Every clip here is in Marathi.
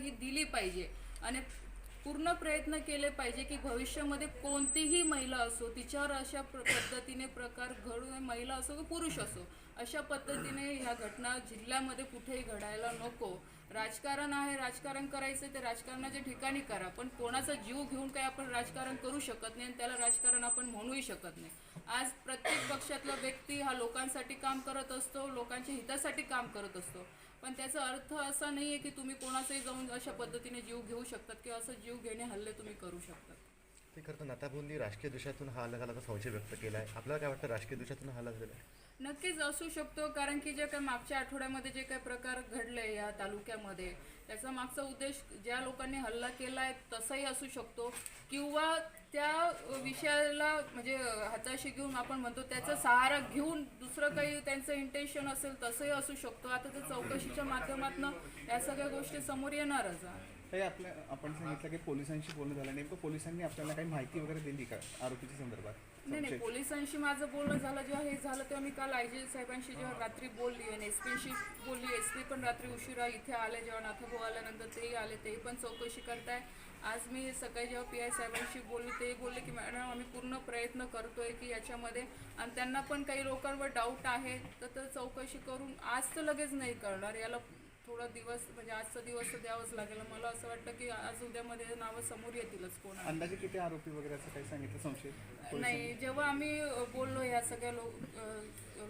ही दिली पाहिजे. आणि पूर्ण प्रयत्न केले पाहिजे की भविष्यामध्ये कोणतीही महिला असो तिच्यावर अशा पद्धतीने प्रकार घडू नये. महिला असो की पुरुष असो अशा पद्धतीने ह्या घटना जिल्ह्यामध्ये कुठेही घडायला नको. राजकारण आहे राजकारण करायचं ते राजकारणाच्या ठिकाणी करा. पण कोणाचा जीव घेऊन काही आपण राजकारण करू शकत नाही आणि त्याला राजकारण आपण म्हणूही शकत नाही. आज प्रत्येक पक्षातला व्यक्ती हा लोकांसाठी काम करत असतो लोकांच्या हितासाठी काम करत असतो. पण त्याचा अर्थ असा नाही आहे की तुम्ही कोणाचाही जाऊन अशा पद्धतीने जीव घेऊ शकतात किंवा असं जीव घेणे हल्ले तुम्ही करू शकतात. ते खरं तर राजकीय दृष्टातून हा अलग अलग संशय व्यक्त केला आहे आपल्याला काय वाटतं राजकीय दृष्टातून हा अलग झाला आहे? नक्कीच असू शकतो कारण की जे काही मागच्या आठवड्यामध्ये जे काही प्रकार घडले या तालुक्यामध्ये त्याचा मागचा उद्देश ज्या लोकांनी हल्ला केला आहे तसाही असू शकतो. किंवा त्या विषयाला म्हणजे हाताशी घेऊन आपण म्हणतो त्याचा सहारा घेऊन दुसरं काही त्यांचं इंटेन्शन असेल तसंही असू शकतो. आता ते चौकशीच्या माध्यमातून या सगळ्या गोष्टी समोर येणारच काही आपल्या आपण सांगितलं की पोलिसांशी बोलणं झालं. नेमकं पोलिसांनी आपल्याला काही माहिती वगैरे दिली का आरोपीच्या संदर्भात? नाही नाही पोलिसांशी माझं बोलणं झालं जेव्हा हे झालं तेव्हा मी काल आय जी साहेबांशी जेव्हा रात्री बोलली आणि एस पीशी बोलली. एस पी पण रात्री उशिरा इथे आले जेव्हा नाथाभाऊ आल्यानंतर तेही आले तेही पण चौकशी करताय. आज मी सकाळी जेव्हा पी आय साहेबांशी बोलली तेही बोलले की मॅडम आम्ही पूर्ण प्रयत्न करतोय की याच्यामध्ये आणि त्यांना पण काही लोकांवर डाऊट आहे तर तर चौकशी करून आज तर लगेच नाही करणार. याला थोडा दिवस म्हणजे आजचा दिवस द्यावाच लागेल मला असं वाटतं की आज उद्यामध्ये नावं समोर येतीलच कोण. अंदाजे किती आरोपी वगैरे असं काही सांगितलं संशय? नाही जेव्हा आम्ही बोललो या सगळ्या लोक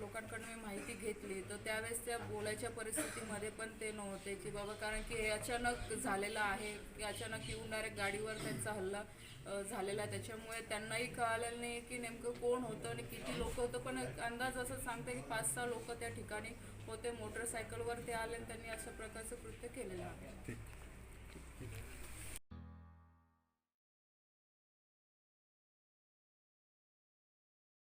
लोकांकडून मी माहिती घेतली तर त्यावेळेस त्या बोलायच्या परिस्थितीमध्ये पण ते नव्हते की बाबा कारण की हे अचानक झालेलं आहे की अचानक येऊन डायरेक्ट गाडीवर त्यांचा हल्ला झालेला आहे. त्याच्यामुळे त्यांनाही कळालेलं नाही की नेमकं कोण होतं आणि किती लोक होतं. पण एक अंदाज असं सांगते की पाच सहा लोक त्या ठिकाणी होते. मोटरसायकलवर ते आले आणि त्यांनी अशा प्रकारचं कृत्य केलेलं आहे.